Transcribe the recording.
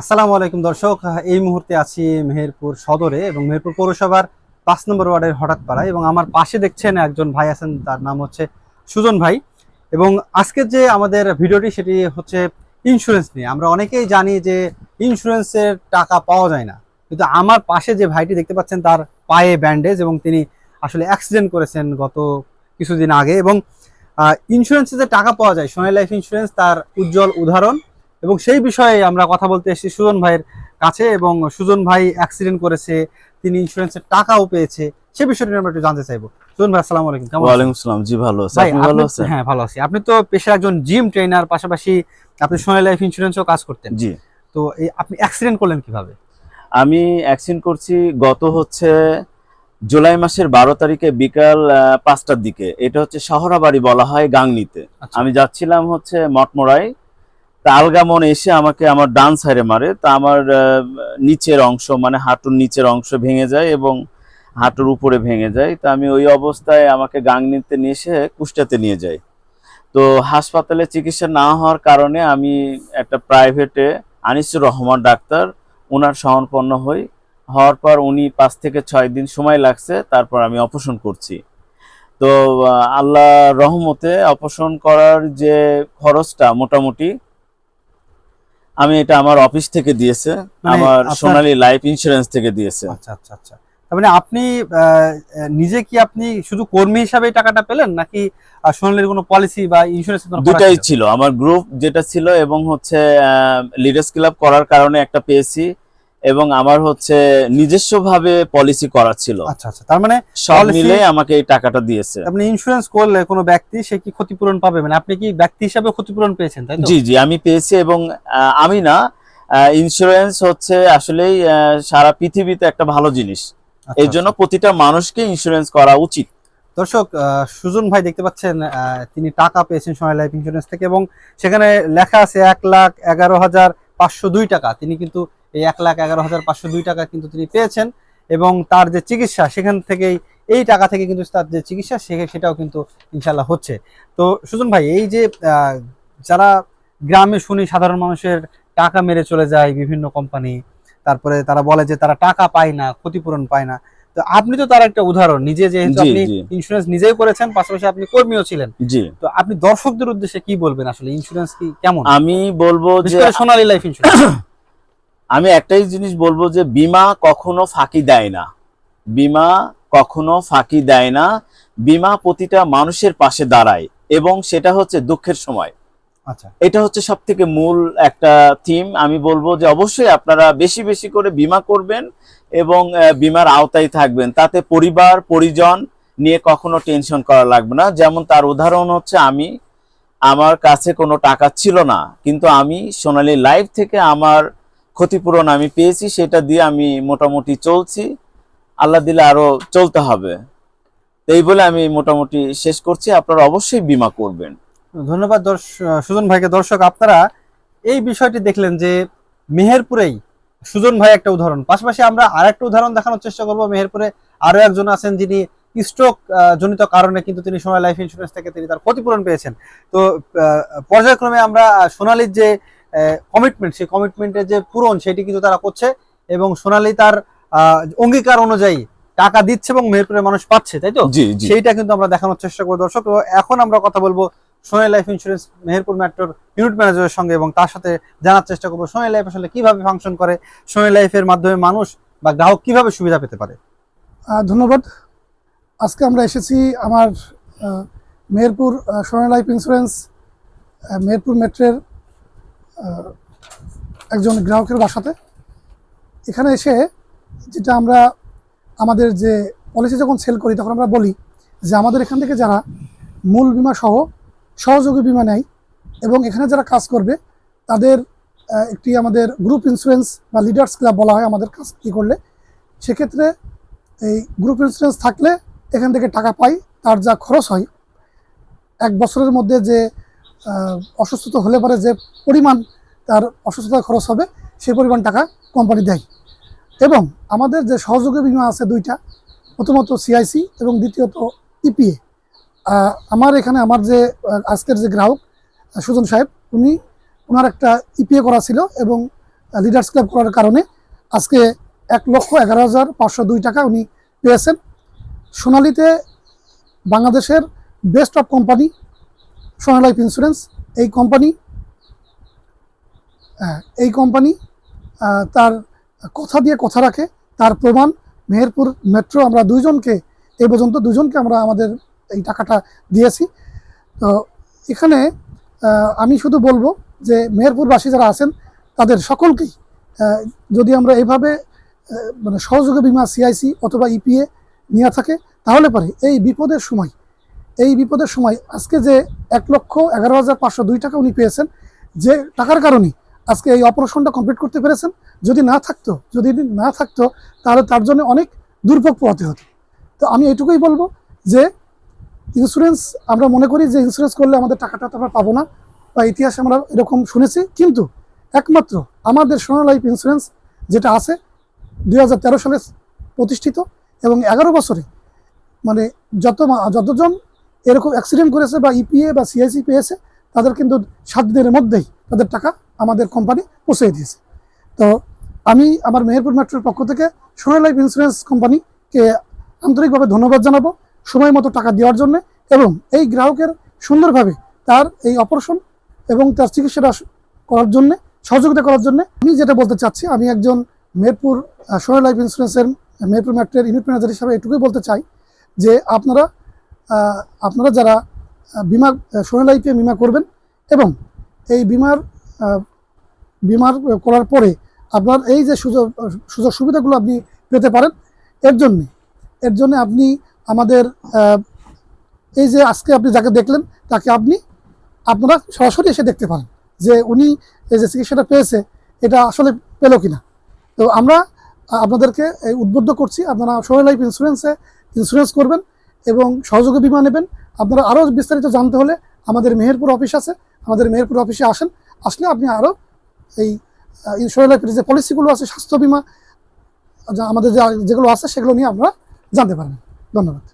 আসসালামু আলাইকুম দর্শক। এই মুহূর্তে আছি মেহেরপুর সদরে এবং মেহেরপুর পৌরসভার পাঁচ নম্বর ওয়ার্ডের হঠাৎ পাড়ায় এবং আমার পাশে দেখছেন একজন ভাই আছেন, তার নাম হচ্ছে সুজন ভাই। এবং আজকের যে আমাদের ভিডিওটি সেটি হচ্ছে ইন্স্যুরেন্স নিয়ে। আমরা অনেকেই জানি যে ইন্স্যুরেন্সের টাকা পাওয়া যায় না। কিন্তু আমার পাশে যে ভাইটি দেখতে পাচ্ছেন, তার পায়ে ব্যান্ডেজ এবং তিনি আসলে অ্যাক্সিডেন্ট করেছেন গত কিছুদিন আগে। এবং ইন্স্যুরেন্সে যে টাকা পাওয়া যায়, সোনালী লাইফ ইন্স্যুরেন্স তার উজ্জ্বল উদাহরণ। এবং সেই বিষয়ে আমরা কথা বলতে এসেছি সুজন ভাইয়ের কাছে এবং সুজন ভাই অ্যাক্সিডেন্ট করেছে তিনি ইন্স্যুরেন্সের টাকাও পেয়েছে সে বিষয়টি আমরা একটু জানতে চাইব। সুজন ভাই আসসালামু আলাইকুম কেমন ওয়ালাইকুম আসসালাম জি ভালো আছি। আপনি ভালো আছেন? হ্যাঁ ভালো আছি। আপনি তো পেশার একজন জিম ট্রেনার পাশাপাশি আপনি সোনালী লাইফ ইন্স্যুরেন্সও কাজ করতেন। জি। তো এই আপনি অ্যাক্সিডেন্ট করলেন কীভাবে? আমি অ্যাক্সিডেন্ট করছি গত হচ্ছে জুলাই মাসের বারো তারিখে বিকাল পাঁচটার দিকে। এটা হচ্ছে শহরাবাড়ি বলা হয় গাংনিতে। আচ্ছা। আমি যাচ্ছিলাম হচ্ছে মঠমোড়ায় তা আলগামন এসে আমাকে আমার ডান সাইডে মারে। তা আমার নিচের অংশ মানে হাঁটুর নিচের অংশ ভেঙে যায় এবং হাঁটুর উপরে ভেঙে যায়। তা আমি ওই অবস্থায় আমাকে গাংনিতে নিয়ে এসে কুষ্টাতে নিয়ে যাই। তো হাসপাতালে চিকিৎসা না হওয়ার কারণে আমি একটা প্রাইভেটে আনিসুর রহমান ডাক্তার ওনার শরণাপন্ন হই। হওয়ার পর উনি পাঁচ থেকে ছয় দিন সময় লাগছে, তারপর আমি অপারেশন করছি। তো আল্লাহ রহমতে অপারেশন করার যে খরচটা মোটামুটি আমি এটা আমার অফিস থেকে দিয়েছে মানে আমার সোনালি লাইফ ইন্স্যুরেন্স থেকে দিয়েছে। আচ্ছা আচ্ছা আচ্ছা। তার মানে আপনি নিজে কি আপনি শুধু কর্মী হিসাবে টাকাটা পেলেন নাকি সোনালির সোনালীর কোনো পলিসি বা ইন্স্যুরেন্স দুটাই ছিল? আমার গ্রুপ যেটা ছিল এবং হচ্ছে লিডার্স ক্লাব করার কারণে একটা পেয়েছি। এবং আমার হচ্ছে নিজস্ব ভাবে পলিসি করা ছিল। আচ্ছা আচ্ছা। তার মানে সব মিলে আমাকে এই টাকাটা দিয়েছে। আপনি ইন্স্যুরেন্স করলে কোনো ব্যক্তি সে কি ক্ষতিপূরণ পাবে? মানে আপনি কি ব্যক্তি হিসাবে ক্ষতিপূরণ পেয়েছেন তাই জি জি আমি পেয়েছি এবং আমি না ইন্স্যুরেন্স হচ্ছে আসলেই সারা পৃথিবীতে একটা ভালো জিনিস। আচ্ছা, এই জন্য প্রতিটা মানুষকে ইন্স্যুরেন্স করা উচিত। দর্শক সুজন ভাই দেখতে পাচ্ছেন আহ, তিনি টাকা পেয়েছেন সোনালী লাইফ ইন্স্যুরেন্স থেকে এবং সেখানে লেখা আছে এক লাখ এগারো হাজার পাঁচশো দুই টাকা। তিনি কিন্তু এই এক লাখ এগারো হাজার পাঁচশো দুই টাকা কিন্তু তিনি পেয়েছেন। এবং তার যে চিকিৎসা সেখান থেকেই এই টাকা থেকে কিন্তু তার যে চিকিৎসা সে- সেটাও কিন্তু ইনশাল্লাহ হচ্ছে। তো সুজন ভাই এই যে যারা গ্রামে শুনি সাধারণ মানুষের টাকা মেরে চলে যায় বিভিন্ন কোম্পানি তারপরে তারা বলে যে তারা টাকা পায় না ক্ষতিপূরণ পায় না। তো আপনি তো তার একটা উদাহরণ নিজে যেহেতু আপনি ইন্স্যুরেন্স নিজেই করেছেন পাশাপাশি আপনি কর্মীও ছিলেন। জি। তো আপনি দর্শকদের উদ্দেশ্যে কি বলবেন আসলে? ইন্স্যুরেন্স কি কেমন? আমি বলব যে সোনালী লাইফ ইন্স্যুরেন্স আমি একটাই জিনিস বলব যে বিমা কখনো ফাঁকি দেয় না। বিমা কখনো ফাঁকি দেয় না। বিমা প্রতিটা মানুষের পাশে দাঁড়ায় এবং সেটা হচ্ছে দুঃখের সময়। আচ্ছা। এটা হচ্ছে সব থেকে মূল একটা থিম আমি বলব যে অবশ্যই আপনারা বেশি বেশি করে বিমা করবেন এবং বিমার আওতায় থাকবেন। তাতে পরিবার পরিজন নিয়ে কখনো টেনশন করা লাগবে না। যেমন তার উদাহরণ হচ্ছে আমি আমার কাছে কোনো টাকা ছিল না। কিন্তু আমি সোনালী লাইফ থেকে আমার ক্ষতিপূরণ আমি পেয়েছি, সেটা দিয়ে আমি মোটামুটি চলছি। আল্লাহ দিলে আরও চলতে হবে। এই বলে আমি মোটামুটি শেষ করছি। আপনারা অবশ্যই বিমা করবেন। ধন্যবাদ সুজন ভাইকে। দর্শক, আপনারা এই বিষয়টি দেখলেন যে মেহেরপুরেই সুজন ভাই একটা উদাহরণ। পাশাপাশি আমরা আরেকটা উদাহরণ দেখানোর চেষ্টা করব। মেহেরপুরে আরও একজন আছেন যিনি স্ট্রোক জনিত কারণে কিন্তু তিনি সোনালী লাইফ ইন্স্যুরেন্স থেকে তিনি তার ক্ষতিপূরণ পেয়েছেন। তো পর্যায়ক্রমে আমরা সোনালীর যে কমিটমেন্ট সেই কমিটমেন্টের যে পূরণ সেটি কিন্তু তারা করছে এবং সোনালি তার অঙ্গীকার অনুযায়ী টাকা দিচ্ছে এবং মেহেরপুরের মানুষ পাচ্ছে তাই তো? জি জি। সেইটা কিন্তু আমরা দেখানোর চেষ্টা করব দর্শক। এখন আমরা কথা বলব সোনালী লাইফ ইন্স্যুরেন্স মেহেরপুর মেট্রোর ইউনিট ম্যানেজারের সঙ্গে এবং তার সাথে জানার চেষ্টা করব সোনালী লাইফ আসলে কীভাবে ফাংশন করে সোনালী লাইফের মাধ্যমে মানুষ বা গ্রাহক কীভাবে সুবিধা পেতে পারে? ধন্যবাদ। আজকে আমরা এসেছি আমার মেহেরপুর আহ, সোনা লাইফ ইন্স্যুরেন্স মেহেরপুর মেট্রের একজন গ্রাহকের বাসাতে। এখানে এসে যেটা আমরা আমাদের যে পলিসি যখন সেল করি, তখন আমরা বলি যে আমাদের এখান থেকে যারা মূল বিমা সহ সহযোগী বিমা নেয় এবং এখানে যারা কাজ করবে, তাদের একটি আমাদের গ্রুপ ইন্স্যুরেন্স বা লিডার্স ক্লাব বলা হয় আমাদের কাজ কী করলে, সেক্ষেত্রে এই গ্রুপ ইন্স্যুরেন্স থাকলে এখান থেকে টাকা পাই তার যা খরচ হয়। এক বছরের মধ্যে যে অসুস্থতা হলে পরে যে পরিমাণ তার অসুস্থতার খরচ হবে, সেই পরিমাণ টাকা কোম্পানি দেয়। এবং আমাদের যে সহযোগী বিমা আছে দুইটা, প্রথমত সিআইসি এবং দ্বিতীয়ত ইপিএ আমার এখানে আমার যে আজকের যে গ্রাহক সুজন সাহেব, উনি ওনার একটা ইপিএ করা ছিল এবং লিডার্স ক্লাব করার কারণে আজকে এক লক্ষ এগারো হাজার পাঁচশো দুই টাকা উনি পেয়েছেন। সোনালিতে বাংলাদেশের best of company Sona life insurance এই কোম্পানি আহ, এই কোম্পানি তার কথা দিয়ে কথা রাখে তার প্রমাণ মেহেরপুর মেট্রো আমরা দুইজনকে এই পর্যন্ত দুজনকে আমরা আমাদের এই টাকাটা দিয়েছি। তো এখানে আমি শুধু বলব যে মেহেরপুরবাসী যারা আছেন তাদের সকলকেই যদি আমরা এইভাবে মানে সহযোগী বিমা সিআইসি অথবা ইপিএ নিয়ে থাকে তাহলে পরে। এই বিপদের সময় এই বিপদের সময় আজকে যে এক লক্ষ এগারো হাজার পাঁচশো দুই টাকা উনি পেয়েছেন, যে টাকার কারণে আজকে এই অপারেশনটা কমপ্লিট করতে পেরেছেন, যদি না থাকতো, যদি না থাকতো, তাহলে তার জন্য অনেক দুর্ভোগ পোহাতে হতো। তো আমি এটুকুই বলব যে ইন্স্যুরেন্স আমরা মনে করি যে ইন্স্যুরেন্স করলে আমাদের টাকাটা তো আমরা পাবো না, বা ইতিহাসে আমরা এরকম শুনেছি, কিন্তু একমাত্র আমাদের সোনা লাইফ ইন্স্যুরেন্স যেটা আছে দু হাজার তেরো সালে প্রতিষ্ঠিত এবং এগারো বছরে মানে যত যতজন এরকম অ্যাক্সিডেন্ট করেছে বা ইপিএ বা সিআইসি পেয়েছে, তাদের কিন্তু সাত দিনের মধ্যেই তাদের টাকা আমাদের কোম্পানি পৌঁছে দিয়েছে। তো আমি আমার মেহেরপুর মেট্রোর পক্ষ থেকে সোনা লাইফ ইন্স্যুরেন্স কোম্পানিকে আন্তরিকভাবে ধন্যবাদ জানাব সময় মতো টাকা দেওয়ার জন্য এবং এই গ্রাহকের সুন্দরভাবে তার এই অপারেশন এবং তার চিকিৎসাটা করার জন্য, সহযোগিতা করার জন্য আমি যেটা বলতে চাচ্ছি, আমি একজন মেহেরপুর সোনা লাইফ ইন্স্যুরেন্সের মেহেরপুর মেট্রোর ইউনিট ম্যানেজার হিসাবে এটুকুই বলতে চাই যে আপনারা আপনারা যারা বিমা আহ, লাইফে বিমা করবেন এবং এই বিমার বিমার করার পরে আপনার এই যে সুযোগ সুযোগ সুবিধাগুলো আপনি পেতে পারেন এর জন্যে এর জন্য আপনি আমাদের এই যে আজকে আপনি যাকে দেখলেন তাকে আপনি আপনারা সরাসরি এসে দেখতে পারেন যে উনি এই যে চিকিৎসাটা পেয়েছে এটা আসলে পেল কিনা। তো আমরা আপনাদেরকে উদ্বুদ্ধ করছি আপনারা সোনা লাইফ ইন্স্যুরেন্সে ইন্স্যুরেন্স করবেন। এবং সহযোগী বিমা নেবেন। আপনারা আরও বিস্তারিত জানতে হলে আমাদের মেহেরপুর অফিস আছে। আমাদের মেহেরপুর অফিসে আসেন। আসলে আপনি আরও এই লাইফের যে পলিসিগুলো আছে, স্বাস্থ্য বিমা আমাদের যেগুলো আছে, সেগুলো নিয়ে আমরা জানতে পারবেন। ধন্যবাদ।